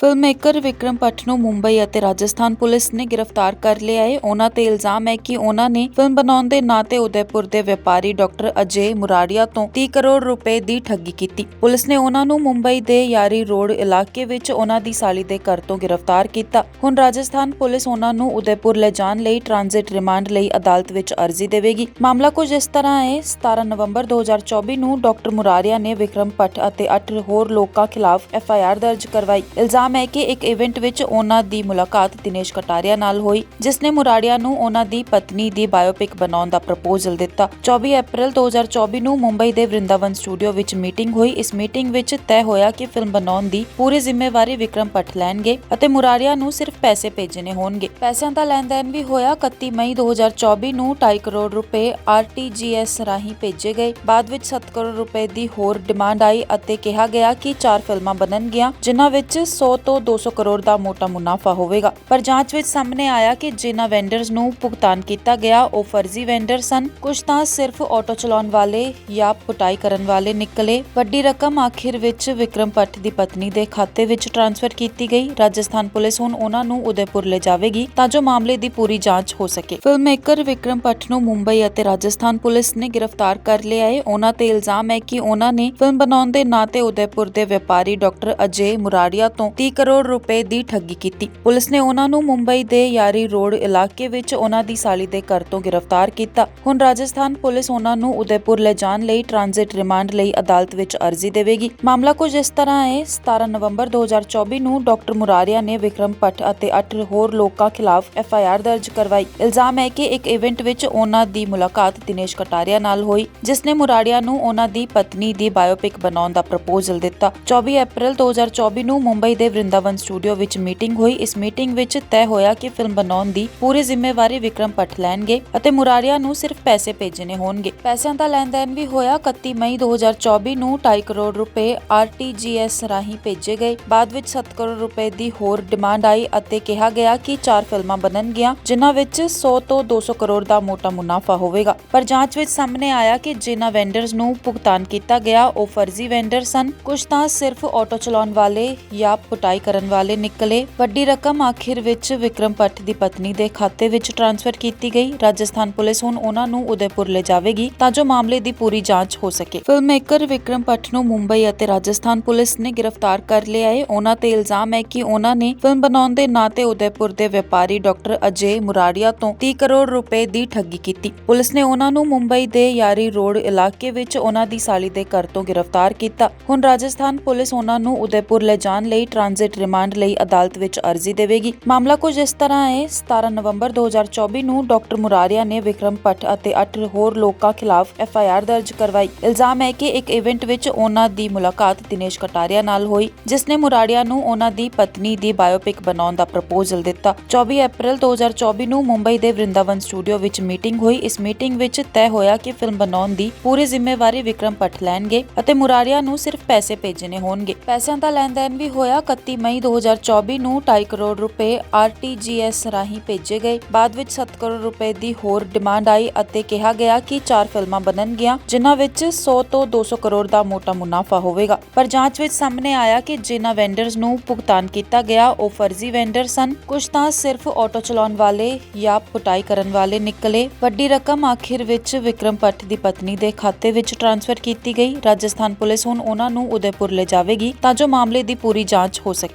Film maker Vikram Bhatt ਨੂੰ ਮੁੰਬਈ ਅਤੇ Rajasthan police ਨੇ ਗ੍ਰਿਫਤਾਰ ਕਰ ਲਿਆ ਹੈ। ਉਹਨਾਂ ਤੇ ਇਲਜ਼ਾਮ ਹੈ ਕਿ ਉਹਨਾਂ ਨੇ ਫਿਲਮ ਬਣਾਉਣ ਦੇ ਨਾਂ ਤੇ ਉਦੈਪੁਰ ਦੇ ਵਪਾਰੀ ਡਾਕਟਰ ਅਜੇ ਮੁਰਾਰੀਆ ਤੋਂ 30 ਕਰੋੜ ਰੁਪਏ ਦੀ ਠੱਗੀ ਕੀਤੀ। ਪੁਲਿਸ ਨੇ ਉਹਨਾਂ ਨੂੰ ਮੁੰਬਈ ਦੇ ਯਾਰੀ ਰੋਡ ਇਲਾਕੇ ਵਿੱਚ ਉਹਨਾਂ ਦੀ ਸਾਲੀ ਦੇ ਘਰ ਤੋਂ ਗ੍ਰਿਫਤਾਰ ਕੀਤਾ। ਹੁਣ ਰਾਜਸਥਾਨ ਪੁਲਿਸ ਉਹਨਾਂ ਨੂੰ ਉਦੈਪੁਰ ਲੈ ਜਾਣ ਲਈ ਟ੍ਰਾਂਜ਼ਿਟ ਰਿਮਾਂਡ ਲਈ ਅਦਾਲਤ ਵਿੱਚ ਅਰਜ਼ੀ ਦੇਵੇਗੀ। ਮਾਮਲਾ ਕੁਝ ਇਸ ਤਰ੍ਹਾਂ ਹੈ। 17 ਨਵੰਬਰ 2024 ਨੂੰ ਡਾਕਟਰ ਮੁਰਾਰੀਆ ਨੇ ਵਿਕਰਮ ਭੱਟ ਅਤੇ 8 ਹੋਰ ਲੋਕਾਂ ਖਿਲਾਫ ਐਫ ਆਈ ਆਰ ਦਰਜ ਕਰਵਾਈ। ਇਲਜ਼ਾਮ ਹੈ ਕਿ ਇੱਕ ਇਵੈਂਟ ਵਿੱਚ ਉਹਨਾਂ ਦੀ ਮੁਲਾਕਾਤ ਦਿਨੇਸ਼ ਕਟਾਰੀਆ ਨਾਲ ਹੋਈ, ਜਿਸ ਨੇ ਮੁਰਾਰੀਆ ਨੂੰ ਉਹਨਾਂ ਦੀ ਪਤਨੀ ਦੀ ਬਾਇਓਪਿਕ ਬਣਾਉਣ ਦਾ ਪ੍ਰਪੋਜ਼ਲ ਦਿੱਤਾ। 24 ਅਪ੍ਰੈਲ 2024 ਨੂੰ ਮੁੰਬਈ ਦੇ ਵਰਿੰਦਾਵਨ ਸਟੂਡੀਓ ਵਿੱਚ ਮੀਟਿੰਗ ਹੋਈ। ਇਸ ਮੀਟਿੰਗ ਵਿੱਚ ਤੈਅ ਹੋਇਆ ਕਿ ਫਿਲਮ ਬਣਾਉਣ ਦੀ ਪੂਰੀ ਜ਼ਿੰਮੇਵਾਰੀ ਵਿਕਰਮ ਭੱਟ ਲੈਣਗੇ ਅਤੇ ਮੁਰਾੜੀਆ ਨੂੰ ਸਿਰਫ ਪੈਸੇ ਭੇਜਣੇ ਹੋਣਗੇ। ਪੈਸਿਆਂ ਦਾ ਲੈਣ-ਦੇਣ ਵੀ ਹੋਇਆ। 31 ਮਈ 2024 ਨੂੰ 2.5 ਕਰੋੜ ਰੁਪਏ ਆਰਟੀਜੀਐਸ ਰਾਹੀਂ ਭੇਜੇ ਗਏ। ਬਾਅਦ ਵਿੱਚ 7 ਕਰੋੜ ਰੁਪਏ ਦੀ ਹੋਰ ਡਿਮਾਂਡ ਆਈ ਅਤੇ ਕਿਹਾ ਗਿਆ ਕਿ ਚਾਰ ਫਿਲਮਾਂ ਬਣਨਗੀਆਂ, ਜਿਨ੍ਹਾਂ ਵਿੱਚ 100 ਤੋਂ 200 ਕਰੋੜ ਦਾ ਮੋਟਾ ਮੁਨਾਫਾ ਹੋਵੇਗਾ। ਪਰ ਜਾਂਚ ਵਿੱਚ ਸਾਹਮਣੇ ਆਇਆ ਕਿ ਜਿਨ੍ਹਾਂ ਵੈਂਡਰਸ ਨੂੰ ਭੁਗਤਾਨ ਕੀਤਾ ਗਿਆ, ਉਹ ਫਰਜ਼ੀ ਵੈਂਡਰ ਸਨ। ਕੁਝ ਤਾਂ ਸਿਰਫ ਆਟੋ ਚਲਾਉਣ ਵਾਲੇ ਜਾਂ ਪੁਟਾਈ ਕਰਨ ਵਾਲੇ ਨਿਕਲੇ। ਵੱਡੀ ਰਕਮ ਆਖਿਰ ਵਿੱਚ ਵਿਕਰਮ ਭੱਟ ਦੀ ਪਤਨੀ ਦੇ ਖਾਤੇ ਵਿੱਚ ਟ੍ਰਾਂਸਫਰ ਕੀਤੀ ਗਈ। ਰਾਜਸਥਾਨ ਪੁਲਿਸ ਹੁਣ ਉਹਨਾਂ ਨੂੰ ਉਦੈਪੁਰ ਲੈ ਜਾਵੇਗੀ ਤਾਂ ਜੋ ਮਾਮਲੇ ਦੀ ਪੂਰੀ ਜਾਂਚ ਹੋ ਸਕੇ। ਫਿਲਮ ਮੇਕਰ ਵਿਕਰਮ ਭੱਟ ਨੂੰ ਮੁੰਬਈ ਅਤੇ ਰਾਜਸਥਾਨ ਪੁਲਿਸ ਨੇ ਗ੍ਰਿਫਤਾਰ ਕਰ ਲਿਆ ਹੈ। ਉਹਨਾਂ ਤੇ ਇਲਜ਼ਾਮ ਹੈ ਕਿ ਉਹਨਾਂ ਨੇ ਫਿਲਮ ਬਣਾਉਣ ਦੇ ਨਾਂ ਤੇ ਉਦੈਪੁਰ ਦੇ ਵਪਾਰੀ ਡਾਕਟਰ ਅਜੇ ਮੁਰਾਰੀਆ ਤੋਂ 30 ਕਰੋੜ ਰੁਪਏ ਦੀ ਠੱਗੀ ਕੀਤੀ। ਪੁਲਿਸ ਨੇ ਉਹਨਾਂ ਨੂੰ ਮੁੰਬਈ ਦੇ ਯਾਰੀ ਰੋਡ ਇਲਾਕੇ ਵਿੱਚ ਉਹਨਾਂ ਦੀ ਸਾਲੀ ਦੇ ਘਰ ਤੋਂ ਗ੍ਰਿਫਤਾਰ ਕੀਤਾ। ਹੁਣ ਰਾਜਸਥਾਨ ਪੁਲਿਸ ਉਹਨਾਂ ਨੂੰ ਉਦੈਪੁਰ ਲੈ ਜਾਣ ਲਈ ਟ੍ਰਾਂਜ਼ਿਟ ਰਿਮਾਂਡ ਲਈ ਅਦਾਲਤ ਵਿੱਚ ਅਰਜ਼ੀ ਦੇਵੇਗੀ। ਮਾਮਲਾ ਕੁਝ ਇਸ ਤਰ੍ਹਾਂ ਹੈ 17 ਨਵੰਬਰ 2024 ਨੂੰ ਡਾਕਟਰ ਮੁਰਾਰੀਆ ਨੇ ਵਿਕਰਮ ਭੱਟ ਅਤੇ 8 ਹੋਰ ਲੋਕਾਂ ਖਿਲਾਫ ਐਫ ਆਈ ਆਰ ਦਰਜ ਕਰਵਾਈ। ਇਲਜ਼ਾਮ ਹੈ ਕਿ ਇੱਕ ਇਵੈਂਟ ਵਿੱਚ ਉਹਨਾਂ ਦੀ ਮੁਲਾਕਾਤ ਦਿਨੇਸ਼ ਕਟਾਰੀਆ ਨਾਲ ਹੋਈ, ਜਿਸ ਨੇ ਮੁਰਾਰੀਆ ਨੂੰ ਉਹਨਾਂ ਦੀ ਪਤਨੀ ਦੀ ਬਾਇਓਪਿਕ ਬਣਾਉਣ ਦਾ ਪ੍ਰਪੋਜ਼ਲ ਦਿੱਤਾ। 24 ਅਪ੍ਰੈਲ 2024 ਨੂੰ ਮੁੰਬਈ ਦੇ ਵਰਿੰਦਾਵਨ ਸਟੂਡੀਓ ਵਿੱਚ ਮੀਟਿੰਗ ਹੋਈ। ਇਸ ਮੀਟਿੰਗ ਵਿੱਚ ਤੈਅ ਹੋਇਆ ਕਿ ਫਿਲਮ ਬਣਾਉਣ ਦੀ ਪੂਰੀ ਜ਼ਿੰਮੇਵਾਰੀ ਵਿਕਰਮ ਭੱਟ ਲੈਣਗੇ ਅਤੇ ਮੁਰਾਰੀਆ ਨੂੰ ਸਿਰਫ ਪੈਸੇ ਭੇਜਣੇ ਹੋਣਗੇ। ਪੈਸਿਆਂ ਦਾ ਲੈਣ-ਦੇਣ ਵੀ ਹੋਇਆ। 31 ਮਈ 2024 ਨੂੰ 2.5 ਕਰੋੜ ਰੁਪਏ ਆਰਟੀਜੀਐਸ ਰਾਹੀਂ ਭੇਜੇ ਗਏ। ਬਾਅਦ ਵਿੱਚ 7 ਕਰੋੜ ਰੁਪਏ ਦੀ ਹੋਰ ਡਿਮਾਂਡ ਆਈ ਅਤੇ ਕਿਹਾ ਗਿਆ ਕਿ ਚਾਰ ਫਿਲਮਾਂ ਬਣਨਗੀਆਂ, ਜਿਨ੍ਹਾਂ ਵਿੱਚ 100 ਤੋਂ 200 ਕਰੋੜ ਦਾ ਮੋਟਾ ਮੁਨਾਫਾ ਹੋਵੇਗਾ। ਪਰ ਜਾਂਚ ਵਿੱਚ ਸਾਹਮਣੇ ਆਇਆ ਕਿ ਜਿਨ੍ਹਾਂ ਵੈਂਡਰਸ ਨੂੰ ਭੁਗਤਾਨ ਕੀਤਾ ਗਿਆ, ਉਹ ਫਰਜ਼ੀ ਵੈਂਡਰ ਸਨ। ਕੁਝ ਤਾਂ ਸਿਰਫ ਆਟੋ ਚਲਾਉਣ ਵਾਲੇ ਜਾਂ ਪੁਟਾਈ ਕਰਨ ਵਾਲੇ ਨਿਕਲੇ। ਵੱਡੀ ਰਕਮ ਆਖਿਰ ਵਿੱਚ ਵਿਕਰਮ ਭੱਟ ਦੀ ਪਤਨੀ ਦੇ ਖਾਤੇ ਵਿੱਚ ਟ੍ਰਾਂਸਫਰ ਕੀਤੀ ਗਈ। ਰਾਜਸਥਾਨ ਪੁਲਿਸ ਹੁਣ ਉਹਨਾਂ ਨੂੰ ਉਦੈਪੁਰ ਲੈ ਜਾਵੇਗੀ ਤਾਂ ਜੋ ਮਾਮਲੇ ਦੀ ਪੂਰੀ ਜਾਂਚ ਹੋ ਸਕੇ। ਫਿਲਮ ਮੇਕਰ ਵਿਕਰਮ ਭੱਟ ਨੂੰ ਮੁੰਬਈ ਅਤੇ ਰਾਜਸਥਾਨ ਪੁਲਿਸ ਨੇ ਗ੍ਰਿਫਤਾਰ ਕਰ ਲਿਆ ਹੈ। ਉਹਨਾਂ ਤੇ ਇਲਜ਼ਾਮ ਹੈ ਕਿ ਉਹਨਾਂ ਨੇ ਫਿਲਮ ਬਣਾਉਣ ਦੇ ਨਾਂ ਤੇ ਉਦੈਪੁਰ ਦੇ ਵਪਾਰੀ ਡਾਕਟਰ ਅਜੇ ਮੁਰਾਰੀਆ ਤੋਂ 30 ਕਰੋੜ ਰੁਪਏ ਦੀ ਠੱਗੀ ਕੀਤੀ। ਪੁਲਿਸ ਨੇ ਉਹਨਾਂ ਨੂੰ ਮੁੰਬਈ ਦੇ ਯਾਰੀ ਰੋਡ ਇਲਾਕੇ ਵਿੱਚ ਉਹਨਾਂ ਦੀ ਸਾਲੀ ਦੇ ਘਰ ਤੋਂ ਗ੍ਰਿਫਤਾਰ ਕੀਤਾ। ਹੁਣ ਰਾਜਸਥਾਨ ਪੁਲਿਸ ਉਹਨਾਂ ਨੂੰ ਉਦੈਪੁਰ ਲੈ ਜਾਣ ਲਈ ਟ੍ਰਾਂਸ ਟ੍ਰਾਂਜ਼ਿਟ ਰਿਮਾਂਡ ਲਈ ਅਦਾਲਤ ਵਿੱਚ ਅਰਜ਼ੀ ਦੇਵੇਗੀ। ਮਾਮਲਾ ਕੁਝ ਇਸ ਤਰ੍ਹਾਂ ਹੈ 17 ਨਵੰਬਰ 2024 ਨੂੰ ਡਾਕਟਰ ਮੁਰਾਰੀਆ ਨੇ ਵਿਕਰਮ ਭੱਟ ਅਤੇ 8 ਹੋਰ ਲੋਕਾਂ ਖਿਲਾਫ ਐਫ ਆਈ ਆਰ ਦਰਜ ਕਰਵਾਈ। ਇਲਜ਼ਾਮ ਹੈ ਕਿ ਇੱਕ ਇਵੈਂਟ ਵਿੱਚ ਉਹਨਾਂ ਦੀ ਮੁਲਾਕਾਤ ਦਿਨੇਸ਼ ਕਟਾਰੀਆ ਨਾਲ ਹੋਈ, ਜਿਸ ਨੇ ਮੁਰਾਰੀਆ ਨੂੰ ਉਹਨਾਂ ਦੀ ਪਤਨੀ ਦੀ ਬਾਇਓਪਿਕ ਬਣਾਉਣ ਦਾ ਪ੍ਰਪੋਜ਼ਲ ਦਿੱਤਾ। 24 ਅਪ੍ਰੈਲ 2024 ਨੂੰ ਮੁੰਬਈ ਦੇ ਵ੍ਰਿੰਦਾਵਨ ਸਟੂਡੀਓ ਵਿੱਚ ਮੀਟਿੰਗ ਹੋਈ। ਇਸ ਮੀਟਿੰਗ ਵਿੱਚ ਤੈਅ ਹੋਇਆ ਕਿ ਫਿਲਮ ਬਣਾਉਣ ਦੀ ਪੂਰੀ ਜ਼ਿੰਮੇਵਾਰੀ ਵਿਕਰਮ ਭੱਟ ਲੈਣਗੇ ਅਤੇ ਮੁਰਾਰੀਆ ਨੂੰ ਸਿਰਫ ਪੈਸੇ ਭੇਜਣੇ ਹੋਣਗੇ। ਪੈਸਿਆਂ ਦਾ ਲੈਣ-ਦੇਣ ਵੀ ਹੋਇਆ 31 ਮਈ 2024 ਨੂੰ 2.5 ਕਰੋੜ ਰੁਪਏ ਆਰਟੀਜੀਐਸ ਰਾਹੀਂ ਭੇਜੇ ਗਏ। ਬਾਅਦ ਵਿੱਚ 7 ਕਰੋੜ ਰੁਪਏ ਦੀ ਹੋਰ ਡਿਮਾਂਡ ਆਈ ਅਤੇ ਕਿਹਾ ਗਿਆ ਕਿ ਚਾਰ ਫਿਲਮਾਂ ਬਣਨਗੀਆਂ ਜਿਨ੍ਹਾਂ ਵਿੱਚ 100 ਤੋਂ 200 ਕਰੋੜ ਦਾ ਮੋਟਾ ਮੁਨਾਫਾ ਹੋਵੇਗਾ। ਪਰ ਜਾਂਚ ਵਿੱਚ ਸਾਹਮਣੇ ਆਇਆ ਕਿ ਜਿਨ੍ਹਾਂ ਵੈਂਡਰਸ ਨੂੰ ਭੁਗਤਾਨ ਕੀਤਾ ਗਿਆ, ਉਹ ਫਰਜ਼ੀ ਵੈਂਡਰ ਸਨ। ਕੁਝ ਤਾਂ ਸਿਰਫ ਆਟੋ ਚਲਾਉਣ ਵਾਲੇ ਜਾਂ ਪੁਟਾਈ ਕਰਨ ਵਾਲੇ ਨਿਕਲੇ। ਵੱਡੀ ਰਕਮ ਆਖਿਰ ਵਿੱਚ ਵਿਕਰਮ ਭੱਟ ਦੀ ਪਤਨੀ ਦੇ ਖਾਤੇ ਵਿੱਚ ਟ੍ਰਾਂਸਫਰ ਕੀਤੀ ਗਈ। ਰਾਜਸਥਾਨ ਪੁਲਿਸ ਹੁਣ ਉਹਨਾਂ ਨੂੰ ਉਦੈਪੁਰ ਲੈ ਜਾਵੇਗੀ, ਤਾਂ ਜੋ ਮਾਮਲੇ ਦੀ ਪੂਰੀ ਜਾਂਚ ਹੋ ਸਕੇ